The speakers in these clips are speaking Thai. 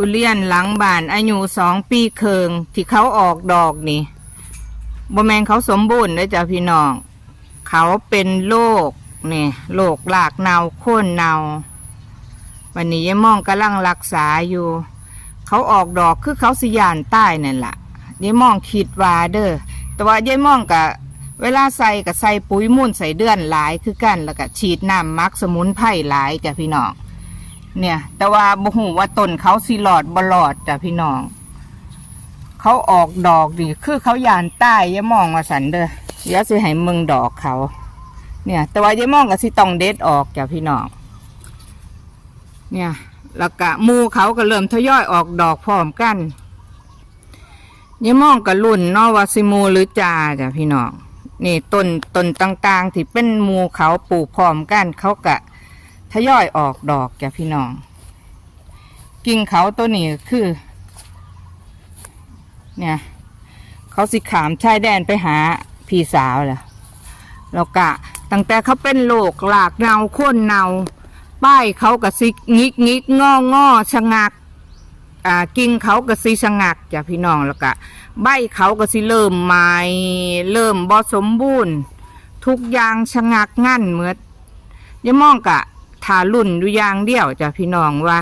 ทุเรียนหลังบานอายุสองปีเคิงที่เขาออกดอกนี่บ่แมนเขาสมบูรณ์เด้อจ้ะพี่น้อง เขาเป็นโรคนี่โรคหลากเนาโค่นเนาวันนี้ยายม่องกำลังรักษาอยู่ เขาออกดอกคือเขาสิยานใต้นั่นล่ะยายม่องคิดว่าเด้อแต่ว่ายายม่องกะเวลาใส่กับใส่ปุ๋ยมุ่นใส่เดือนหลายคือกันแล้วก็ฉีดน้ำมักสมุนไพรหลายจ้ะพี่น้อง เนี่ย แต่ว่าบ่ฮู้ว่าต้นเขาสิหลอดบลอดจ้ะพี่น้อง เขาออกดอกดีคือเขายานใต้ยายมองว่าสันเด้อเดี๋ยวสิให้มึงดอกเขา เนี่ย แต่ว่ายายมองก็สิต้องเด็ดออกจ้ะพี่น้อง เนี่ยแล้วก็มูเขาก็เริ่มทยอยออกดอกพร้อมกันยายมองก็รุ่นนาะว่าสิมูหรือจาจ้ะพี่น้องนี่ต้นต้นต่างๆ ที่เป็นมูเขาปลูกพร้อมกัน เขาก็ ทยอยออกดอกจ้ะพี่น้อง กิ่งเขาตัวนี้คือ เนี่ย เขาสิขามชายแดนไปหาพี่สาวแหละแล้วก็ตั้งแต่เขาเป็นโรคหลากเนาโค่นเนาป้ายเขากระซิกงิกงิกงองอชะงักอ่ากิ่งเขากระซิชะงักจ้ะพี่น้องแล้วก็ใบเขากระซิเริ่มไม้เริ่มบอสมบูรณ์ ทุกอย่างชะงักงั่นเหมือนยายมองกะ ทารุ่นอยู่อย่างเดียวจ้ะพี่น้องว่า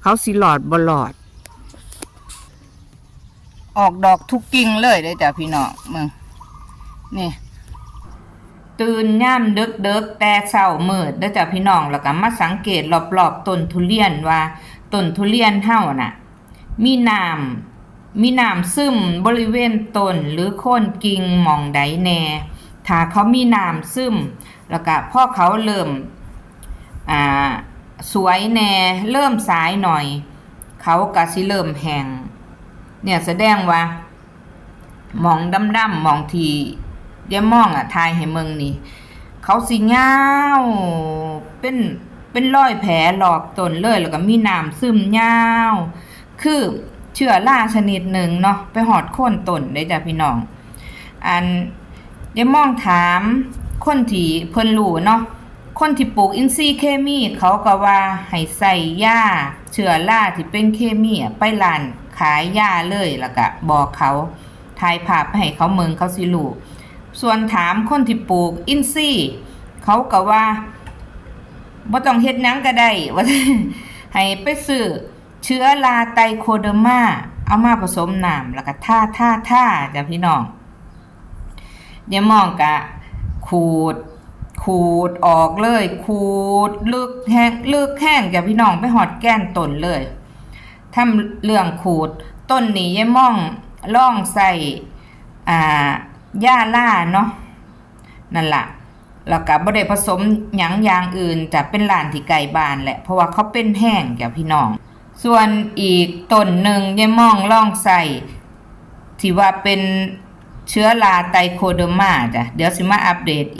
เขาสิหลอดบหลอด ออกดอกทุกกิ่งเลยเลยจ้ะพี่น้องมึงนี่ตื่นย่ำเดึกเดึกแต่เช้ามืดเด้อจ้ะพี่น้องแล้วก็มาสังเกตรอบๆต้นทุเรียนว่าต้นทุเรียนเฮาน่ะ มีน้ำมีน้ำซึมบริเวณต้นหรือโคนกิ่งมองใดแน่ถ้าเขามีน้ำซึม แล้วก็พ่อเขาเริ่ม อ่าสวยแน่เริ่มสายหน่อย เขาก็สิเริ่มแห้งเนี่ยแสดงว่ามองดำๆหมองที่ยายมองอะทายให้เมืองนี่ เขาสิเงาวเป็นเป็นรอยแผลหลอกตนเลยแล้วก็มีน้ำซึมเงาวคือเชื้อราชนิดหนึ่งเนาะไปหอดโค่นตนได้จ้ะพี่น้อง อันยายมองถามคนที่เพิ่นรู้เนาะ คนที่ปลูกอินทรีย์เคมี เขาก็ว่าให้ใส่ยาเชื้อราที่เป็นเคมีอะไปร้านขายยาเลยแล้วก็บอกเขาถ่ายภาพไปให้เขาเมืองเขาสิรู้ส่วนถามคนที่ปลูกอินทรีย์เขาก็ว่าบ่ต้องเฮ็ดหยังก็ได้ว่าให้ไปซื้อเชื้อราไตโคเดอร์มาเอามาผสมน้ำแล้วก็ท่าท่าท่าจ้ะพี่น้องอย่ามองกะขูด ขูดออกเลยขูดลึกแห้งลึกแห้งจ้ะพี่น้องไปหอดแก้นต้นเลยทำเรื่องขูดต้นนี้ยายมองล่องใส่อ่าย่าล่าเนาะนั่นละแล้วก็บ่ได้ผสมหยังอย่างอื่นจะเป็นหลานที่ไก่บานแหละ เพราะว่าเขาเป็นแห้งแก่พี่น้อง ส่วนอีกต้นหนึ่งยายมองล่องใส่ที่ว่าเป็นเชื้อราไตโคเดอร์มาจ้ะเดี๋ยวสิมาอัปเดต